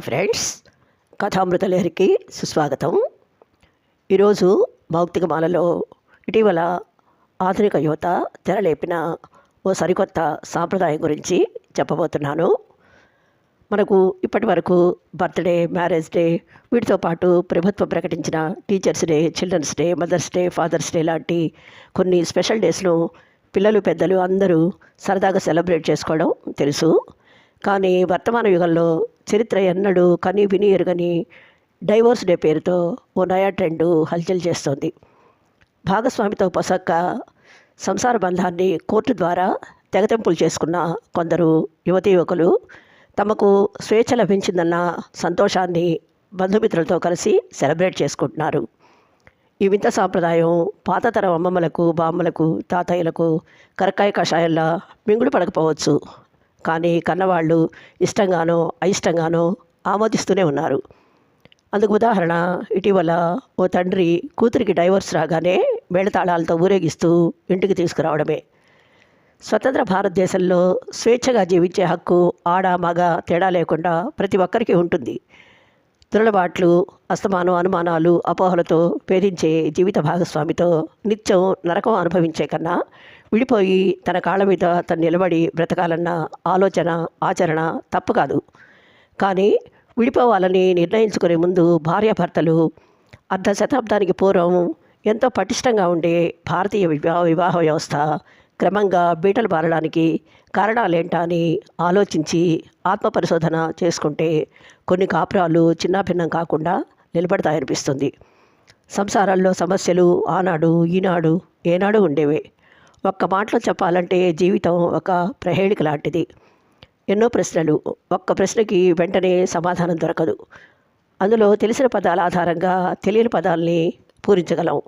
Hi friends కథామృత లహరికి సుస్వాగతం. ఈరోజు భౌతికమాలలో ఇటీవల ఆధునిక యువత తెరలేపిన ఓ సరికొత్త సాంప్రదాయం గురించి చెప్పబోతున్నాను. మనకు ఇప్పటి వరకు బర్త్డే మ్యారేజ్ డే వీటితో పాటు ప్రభుత్వం ప్రకటించిన teachers day children's day mother's day father's day లాంటి కొన్ని స్పెషల్ డేస్ను పిల్లలు పెద్దలు అందరూ సరదాగా సెలబ్రేట్ చేసుకోవడం తెలుసు. కానీ వర్తమాన యుగంలో చరిత్ర ఎన్నడూ కని విని ఎరుగని డైవోర్స్ డే పేరుతో ఓ నయా ట్రెండ్ హల్చల్ చేస్తోంది. భాగస్వామితో పొసక్క సంసార బంధాన్ని కోర్టు ద్వారా తెగతెంపులు చేసుకున్న కొందరు యువతీ యువకులు తమకు స్వేచ్ఛ లభించిందన్న సంతోషాన్ని బంధుమిత్రులతో కలిసి సెలబ్రేట్ చేసుకుంటున్నారు. ఈ వింత సాంప్రదాయం పాతతరం అమ్మమ్మలకు బామ్మలకు తాతయ్యలకు కరక్కాయ కషాయంలా మింగుడు పడకపోవచ్చు. కానీ కన్నవాళ్ళు ఇష్టంగానో అయిష్టంగానో ఆమోదిస్తూనే ఉన్నారు. అందుకు ఉదాహరణ ఇటీవల ఓ తండ్రి కూతురికి డైవర్స్ రాగానే మేళతాళాలతో ఊరేగిస్తూ ఇంటికి తీసుకురావడమే. స్వతంత్ర భారతదేశంలో స్వేచ్ఛగా జీవించే హక్కు ఆడ మగ తేడా లేకుండా ప్రతి ఒక్కరికి ఉంటుంది. దురలబాట్లు అస్తమానం అనుమానాలు అపోహలతో వేధించే జీవిత భాగస్వామితో నిత్యం నరకం అనుభవించే కన్నా విడిపోయి తన కాళ్ళ మీద తను నిలబడి బ్రతకాలన్న ఆలోచన ఆచరణ తప్పు కాదు. కానీ విడిపోవాలని నిర్ణయించుకునే ముందు భార్యాభర్తలు అర్ధ శతాబ్దానికి పూర్వం ఎంతో పటిష్టంగా ఉండే భారతీయ వివాహ వివాహ వ్యవస్థ క్రమంగా బీటలు బారడానికి కారణాలేంటా అని ఆలోచించి ఆత్మపరిశోధన చేసుకుంటే కొన్ని కాపురాలు చిన్నాభిన్నం కాకుండా నిలబడతాయనిపిస్తుంది. సంసారాల్లో సమస్యలు ఆనాడు ఈనాడు ఏనాడు ఉండేవే. ఒక్క మాటలో చెప్పాలంటే జీవితం ఒక ప్రహేళిక లాంటిది. ఎన్నో ప్రశ్నలు. ఒక్క ప్రశ్నకి వెంటనే సమాధానం దొరకదు. అందులో తెలిసిన పదాల ఆధారంగా తెలియని పదాల్ని పూరించగలం.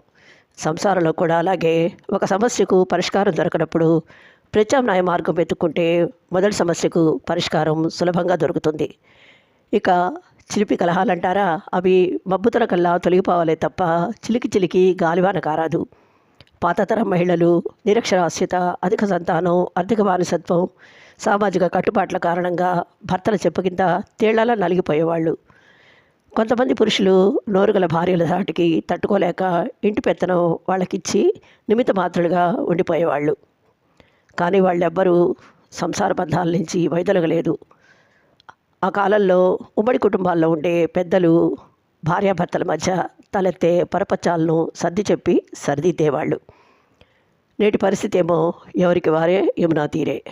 సంసారంలో కూడా అలాగే ఒక సమస్యకు పరిష్కారం దొరకనప్పుడు ప్రత్యామ్నాయ మార్గం వెతుక్కుంటే మొదటి సమస్యకు పరిష్కారం సులభంగా దొరుకుతుంది. ఇక చిలిపి కలహాలంటారా? అవి మబ్బుతల కల్లా తొలగిపోవాలే తప్ప చిలికి చిలికి గాలివాన కారాదు. పాతతరం మహిళలు నిరక్షరాస్యత అధిక సంతానం ఆర్థిక బానిసత్వం సామాజిక కట్టుబాట్ల కారణంగా భర్తల చెప్పు కింద నలిగిపోయేవాళ్ళు. కొంతమంది పురుషులు నోరుగల భార్యల ధాటికి తట్టుకోలేక ఇంటి పెత్తనం వాళ్ళకిచ్చి నిమిత మాత్రులుగా ఉండిపోయేవాళ్ళు. కానీ వాళ్ళెవ్వరూ సంసార బంధాల నుంచి వైదొలగలేదు. ఆ కాలంలో ఉమ్మడి కుటుంబాల్లో ఉండే పెద్దలు భార్యాభర్తల మధ్య తలెత్తే పరపచాలను సర్ది చెప్పి సరిదిద్దేవాళ్ళు. నేటి పరిస్థితి ఏమో ఎవరికి వారే యమునా తీరే.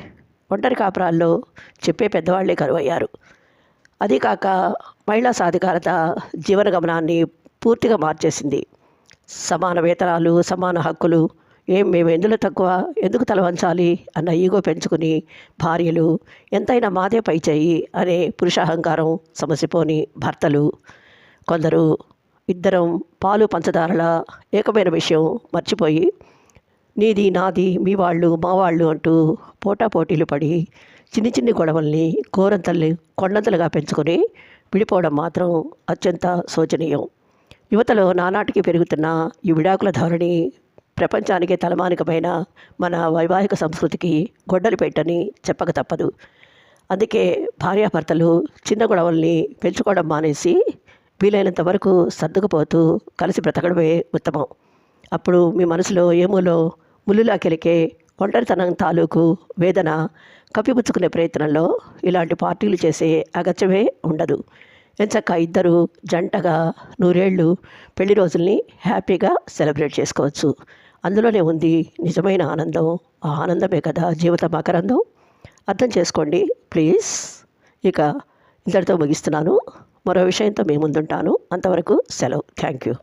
ఒంటరి కాపురాల్లో చెప్పే పెద్దవాళ్ళే కరువయ్యారు. అదీ కాక మహిళా సాధికారత జీవన గమనాన్ని పూర్తిగా మార్చేసింది. సమాన వేతనాలు సమాన హక్కులు ఏం మేము ఎందులో తక్కువ ఎందుకు తలవంచాలి అన్న ఈగో పెంచుకుని భార్యలు ఎంతైనా మాదే పై చేయి అనే పురుషాహంకారం సమసిపోని భర్తలు కొందరు ఇద్దరం పాలు పంచదారల ఏకమైన విషయం మర్చిపోయి నీది నాది మీ వాళ్ళు మా వాళ్ళు అంటూ పోటాపోటీలు పడి చిన్ని చిన్ని గొడవల్ని కోరంతల్ని కొండంతలుగా పెంచుకొని విడిపోవడం మాత్రం అత్యంత శోచనీయం. యువతలో నానాటికి పెరుగుతున్న ఈ విడాకుల ధోరణి ప్రపంచానికే తలమానికమైన మన వైవాహిక సంస్కృతికి గొడ్డలి పెట్టని చెప్పక తప్పదు. అందుకే భార్యాభర్తలు చిన్న గొడవల్ని పెంచుకోవడం మానేసి వీలైనంత వరకు సర్దుకుపోతూ కలిసి బ్రతకడమే ఉత్తమం. అప్పుడు మీ మనసులో ఏమూలో ముల్లులా కెలికే ఒంటరితనం తాలూకు వేదన కప్పిపుచ్చుకునే ప్రయత్నంలో ఇలాంటి పార్టీలు చేసే అగత్యమే ఉండదు. ఎంచక్క ఇద్దరు జంటగా నూరేళ్ళు పెళ్ళి రోజుల్ని హ్యాపీగా సెలబ్రేట్ చేసుకోవచ్చు. అందులోనే ఉంది నిజమైన ఆనందం. ఆ ఆనందమే కదా జీవిత మకరందం అర్థం చేసుకోండి ప్లీజ్. ఇక ఇంతటితో ముగిస్తున్నాను. మరో విషయంతో మీ ముందుంటాను. అంతవరకు సెలవు. Thank you.